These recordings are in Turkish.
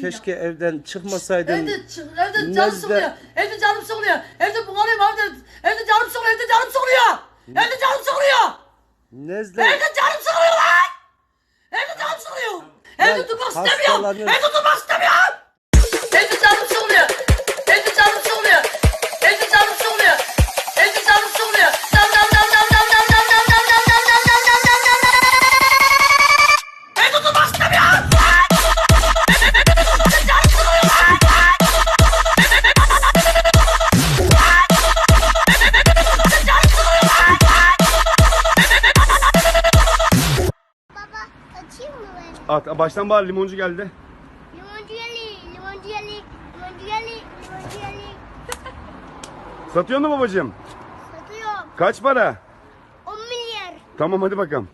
Keşke evden çıkmasaydın. Evde, çık- evde Nezle- canım sıkılıyor. Evde canım sıkılıyor. Evde bunalıyım evde. Evde canım sıkılıyor. Evde canım sıkılıyor. Evde canım sıkılıyor. Nezle. Evde canım sıkılıyor lan. Evde canım sıkılıyor. Evde Ben durmak istemiyorum. Evde durmak istemiyorum. Baştan bağır limoncu geldi. Limoncu yeli, limoncu yeli, limoncu yeli, limoncu yeli. Satıyor mu babacığım? Satıyorum. Kaç para? 10 milyar. Tamam hadi bakalım.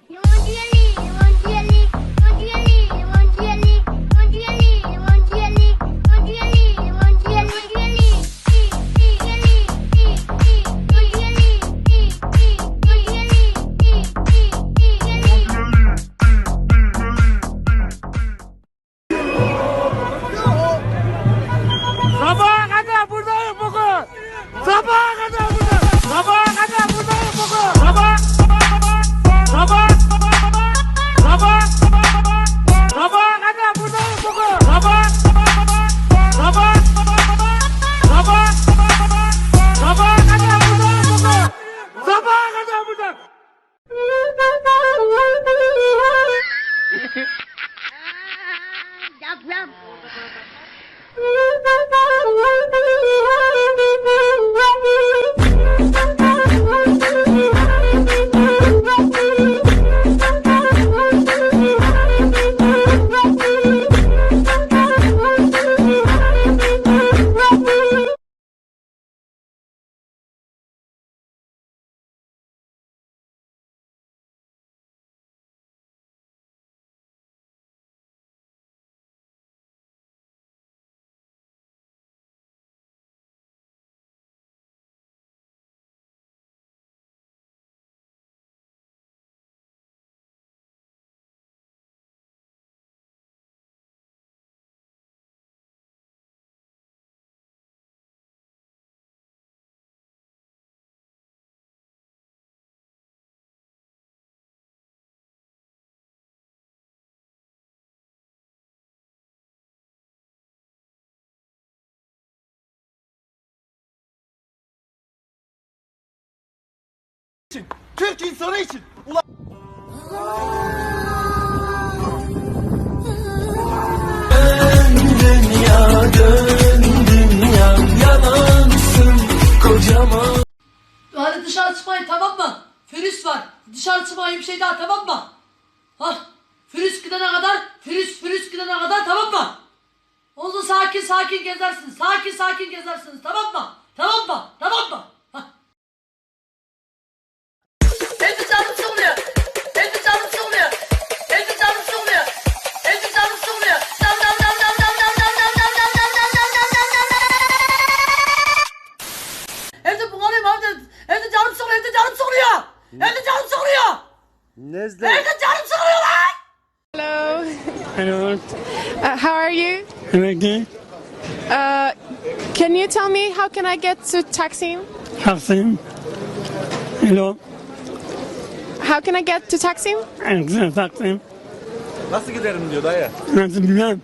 Türk insanı için. Hadi dışarı çıkmayın tamam mı? Virüs var. Dışarı çıkmayın bir şey daha tamam mı? Hah. Virüs gidene kadar, virüs virüs gidene kadar tamam mı? Oldu sakin sakin gezersiniz. Sakin sakin gezersiniz tamam mı? Hello. Uh, how are you? Hello. Uh, can you tell me how can I get to Taksim? Taksim. Hello. How can I get to Taksim? Güzel Taksim. Nasıl giderim diyor dayı. Nasıl bilmem.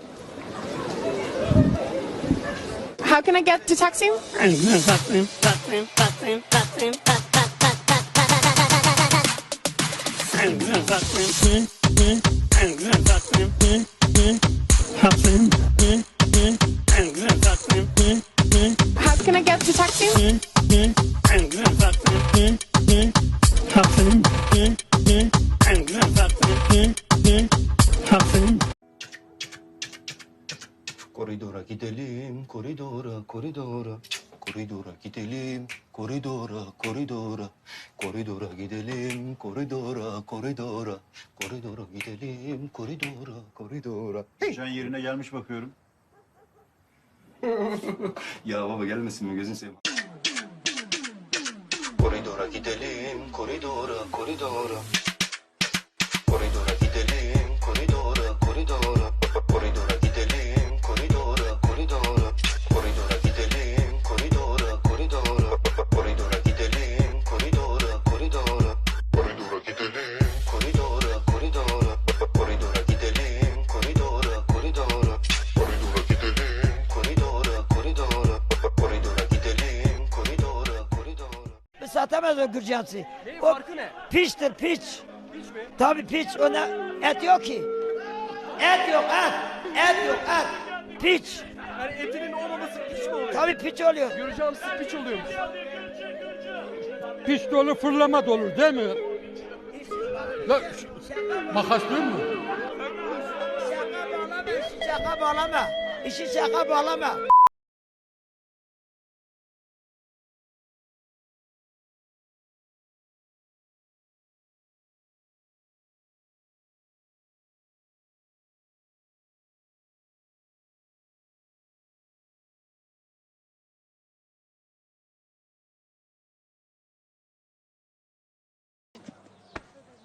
How can I get to Taksim? Güzel Taksim. Taksim. Taksim. Taksim. Güzel Taksim. Güzel Taksim. How can I get to Texas? Tucson. Gidelim, koridora, koridora. Koridora gidelim, koridora, koridora. Koridora gidelim, koridora, koridora. Can yerine gelmiş bakıyorum. Ya baba gelmesin mi gözün seveyim. Koridora gidelim, koridora, koridora. Koridora gidelim, koridora, koridora. İstemez o Gürcansı. Ne farkı ne? Piçtir piç. Piç mi? Tabii piç. Ona et yok ki. Et yok et. Et yok et. Piç. Yani etinin olmaması piç mi oluyor? Tabii piç oluyor. Göreceğim siz piç oluyormuş. Piç dolu fırlama dolu değil mi? La, makas değil mi? Şaka bağlama, işi şaka bağlama. İşi şaka bağlama.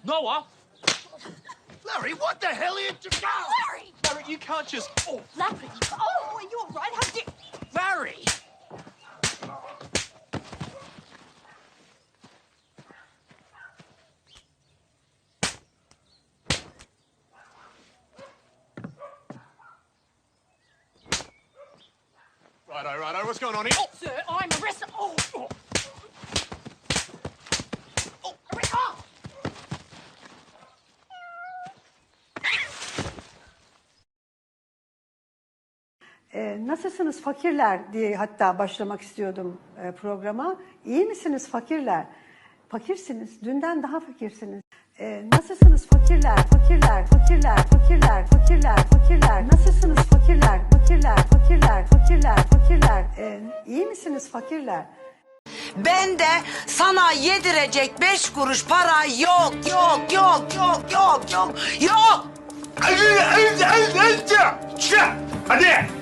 Noah. Larry, what the hell are you doing? Larry! Larry, you can't just. Oh, Larry! Oh, are you all right? How did... Larry! Righto, righto, what's going on here? Oh, Sir, I'm Ee, nasılsınız fakirler diye hatta başlamak istiyordum e, programa. İyi misiniz fakirler? Fakirsiniz. Dünden daha fakirsiniz. Ee, nasılsınız fakirler? Fakirler, fakirler, fakirler, fakirler, fakirler. Nasılsınız fakirler? Fakirler, fakirler, fakirler, fakirler. Ee, iyi misiniz fakirler? Ben de sana yedirecek beş kuruş para yok, yok, yok, yok, yok, yok, yok. Hadi.